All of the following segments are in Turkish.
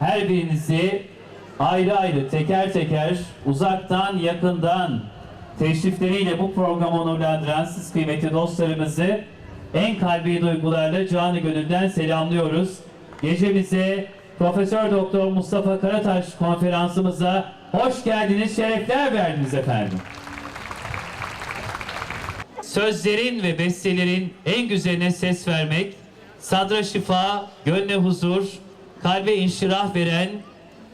her birinizi ayrı ayrı teker teker uzaktan yakından teşrifleriyle bu programı onurlandıran siz kıymetli dostlarımızı en kalbi duygularla canı gönülden selamlıyoruz. Gecemize Profesör Doktor Mustafa Karataş konferansımıza hoş geldiniz, şerefler verdiniz efendim. Sözlerin ve bestelerin en güzeline ses vermek, sadra şifa, gönle huzur, kalbe inşirah veren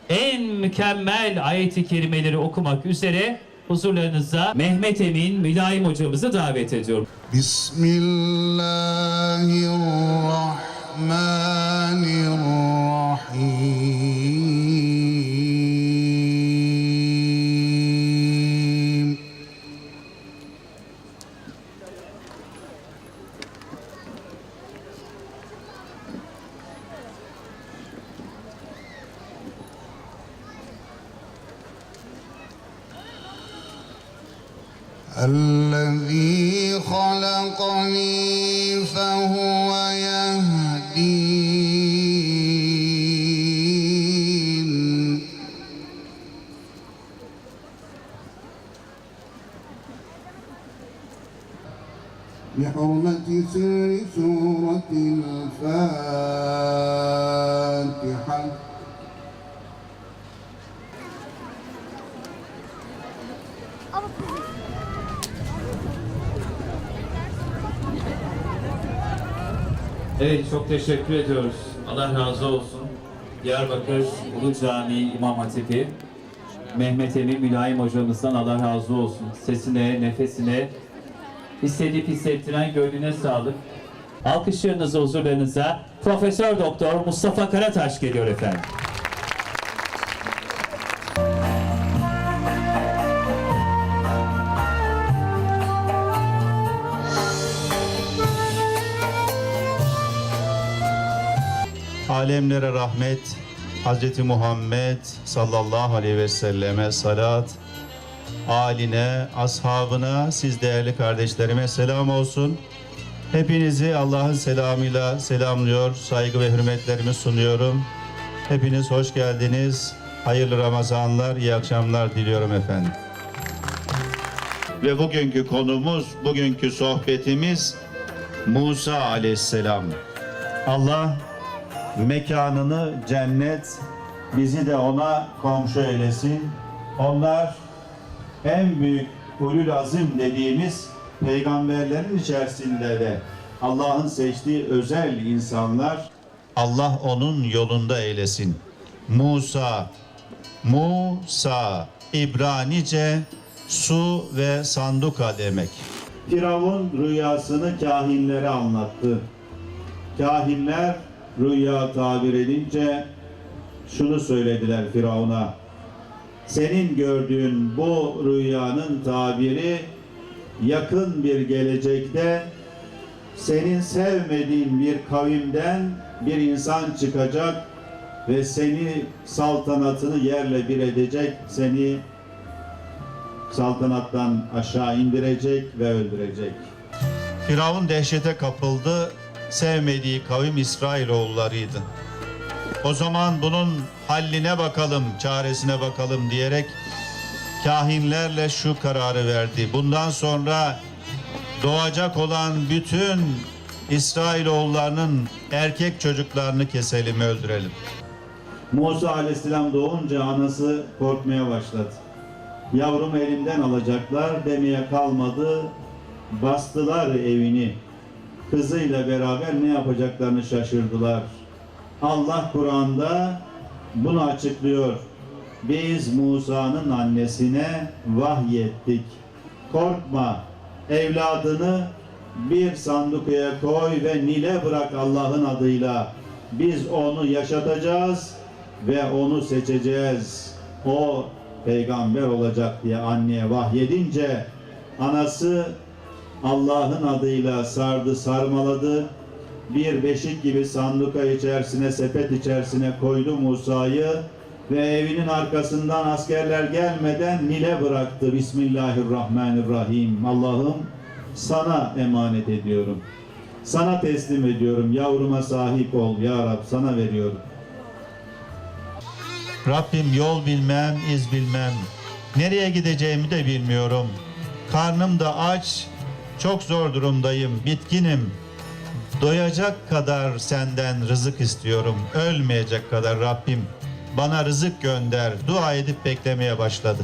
en mükemmel ayet-i kerimeleri okumak üzere huzurlarınıza Mehmet Emin Mülayim hocamızı davet ediyorum. Bismillahirrahmanirrahim. الذي خلقني فهو يهدين بحرمة سر سورة الفاتحة. Evet çok teşekkür ediyoruz. Allah razı olsun. Diyarbakır Ulu Camii İmam Hatibi Mehmet Emin Mülayim hocamızdan Allah razı olsun. Sesine, nefesine, hissedip hissettiren gönlüne sağlık. Alkışlarınızı huzurlarınıza Profesör Doktor Mustafa Karataş geliyor efendim. Alemlere rahmet, Hz. Muhammed sallallahu aleyhi ve selleme salat, aline, ashabına, siz değerli kardeşlerime selam olsun. Hepinizi Allah'ın selamıyla selamlıyor, saygı ve hürmetlerimi sunuyorum. Hepiniz hoş geldiniz. Hayırlı Ramazanlar, iyi akşamlar diliyorum efendim. Ve bugünkü konumuz, bugünkü sohbetimiz Musa aleyhisselam. Allah mekanını cennet, bizi de ona komşu eylesin. Onlar en büyük ulul azim dediğimiz peygamberlerin içerisinde de Allah'ın seçtiği özel insanlar. Allah onun yolunda eylesin. Musa, Musa, İbranice su ve sanduka demek. Firavun rüyasını kahinlere anlattı. Kahinler rüya tabir edince şunu söylediler Firavun'a. Senin gördüğün bu rüyanın tabiri yakın bir gelecekte senin sevmediğin bir kavimden bir insan çıkacak ve seni saltanatını yerle bir edecek, seni saltanattan aşağı indirecek ve öldürecek. Firavun dehşete kapıldı. Sevmediği kavim İsrailoğullarıydı. O zaman bunun halline bakalım, çaresine bakalım diyerek kahinlerle şu kararı verdi. Bundan sonra doğacak olan bütün İsrailoğullarının erkek çocuklarını keselim, öldürelim. Musa aleyhisselam doğunca anası korkmaya başladı. Yavrumu elimden alacaklar demeye kalmadı. Bastılar evini. Kızıyla beraber ne yapacaklarını şaşırdılar. Allah Kur'an'da bunu açıklıyor. Biz Musa'nın annesine vahyettik. Korkma, evladını bir sandukuya koy ve Nil'e bırak Allah'ın adıyla. Biz onu yaşatacağız ve onu seçeceğiz. O peygamber olacak diye anneye vahyedince anası Allah'ın adıyla sardı, sarmaladı. Bir beşik gibi sanduka içerisine, sepet içerisine koydu Musa'yı ve evinin arkasından askerler gelmeden Nil'e bıraktı. Bismillahirrahmanirrahim. Allah'ım sana emanet ediyorum. Sana teslim ediyorum. Yavruma sahip ol ya Rab. Sana veriyorum. Rabbim yol bilmem, iz bilmem. Nereye gideceğimi de bilmiyorum. Karnım da aç, çok zor durumdayım, bitkinim. Doyacak kadar senden rızık istiyorum. Ölmeyecek kadar Rabbim. Bana rızık gönder. Dua edip beklemeye başladı.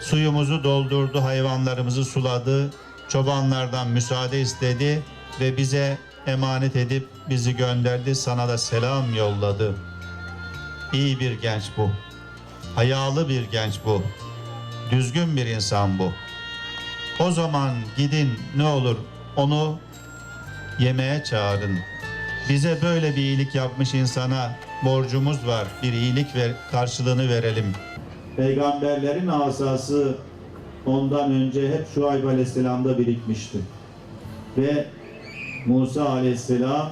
Suyumuzu doldurdu, hayvanlarımızı suladı. Çobanlardan müsaade istedi ve bize emanet edip bizi gönderdi. Sana da selam yolladı. İyi bir genç bu. Hayalı bir genç bu. Düzgün bir insan bu. O zaman gidin ne olur onu yemeğe çağırın. Bize böyle bir iyilik yapmış insana borcumuz var. Bir iyilik ver, karşılığını verelim. Peygamberlerin asası ondan önce hep Şuayb Aleyhisselam'da birikmişti. Ve Musa Aleyhisselam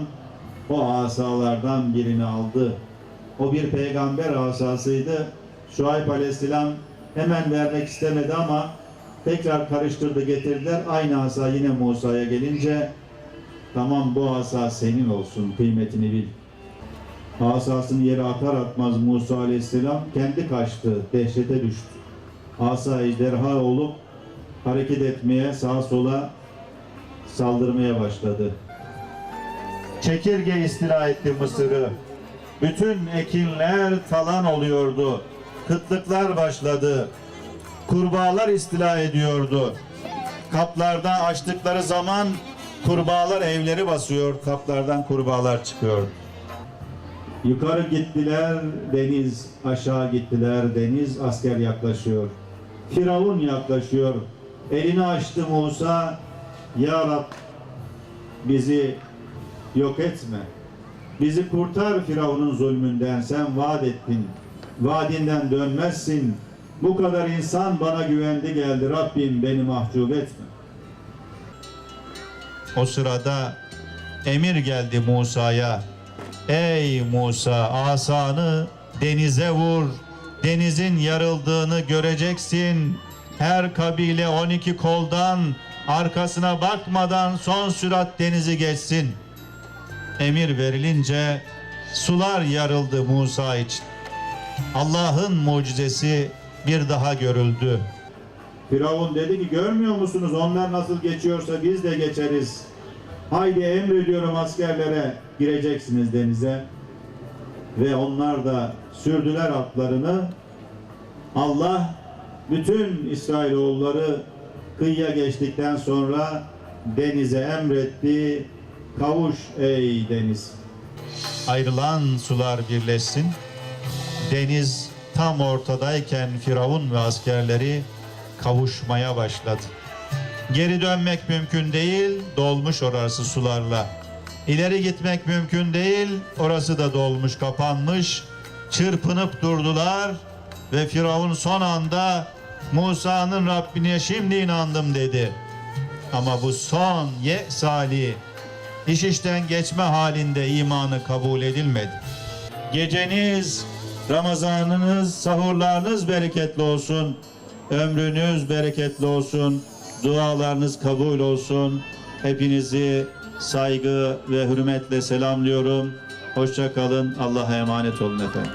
o asalardan birini aldı. O bir peygamber asasıydı. Şuayb Aleyhisselam hemen vermek istemedi ama tekrar karıştırdı getirdiler. Aynı asa yine Musa'ya gelince tamam bu asa senin olsun kıymetini bil. Asasını yere atar atmaz Musa Aleyhisselam kendi kaçtı, dehşete düştü. Asa ejderha olup hareket etmeye, sağa sola saldırmaya başladı. Çekirge istila etti Mısır'ı. Bütün ekinler talan oluyordu. Kıtlıklar başladı. Kurbağalar istila ediyordu. Kaplarda açtıkları zaman kurbağalar evleri basıyor. Kaplardan kurbağalar çıkıyor. Yukarı gittiler deniz, aşağı gittiler deniz, asker yaklaşıyor. Firavun yaklaşıyor. Elini açtı Musa, Ya Rab bizi yok etme. Bizi kurtar Firavun'un zulmünden. Sen vaat ettin. Vaadinden dönmezsin. Bu kadar insan bana güvendi geldi. Rabbim beni mahcup etme. O sırada emir geldi Musa'ya. Ey Musa asanı denize vur. Denizin yarıldığını göreceksin. Her kabile 12 koldan arkasına bakmadan son sürat denizi geçsin. Emir verilince sular yarıldı Musa için. Allah'ın mucizesi bir daha görüldü. Firavun dedi ki görmüyor musunuz onlar nasıl geçiyorsa biz de geçeriz. Haydi emrediyorum askerlere gireceksiniz denize. Ve onlar da sürdüler atlarını. Allah bütün İsrailoğulları kıyıya geçtikten sonra denize emretti. Kavuş ey deniz. Ayrılan sular birleşsin. Deniz tam ortadayken Firavun ve askerleri kavuşmaya başladı. Geri dönmek mümkün değil, dolmuş orası sularla. İleri gitmek mümkün değil, orası da dolmuş, kapanmış. Çırpınıp durdular ve Firavun son anda Musa'nın Rabbine şimdi inandım dedi. Ama bu son ye sali iş işten geçme halinde imanı kabul edilmedi. Geceniz, Ramazanınız, sahurlarınız bereketli olsun. Ömrünüz bereketli olsun. Dualarınız kabul olsun. Hepinizi saygı ve hürmetle selamlıyorum. Hoşça kalın. Allah'a emanet olun efendim.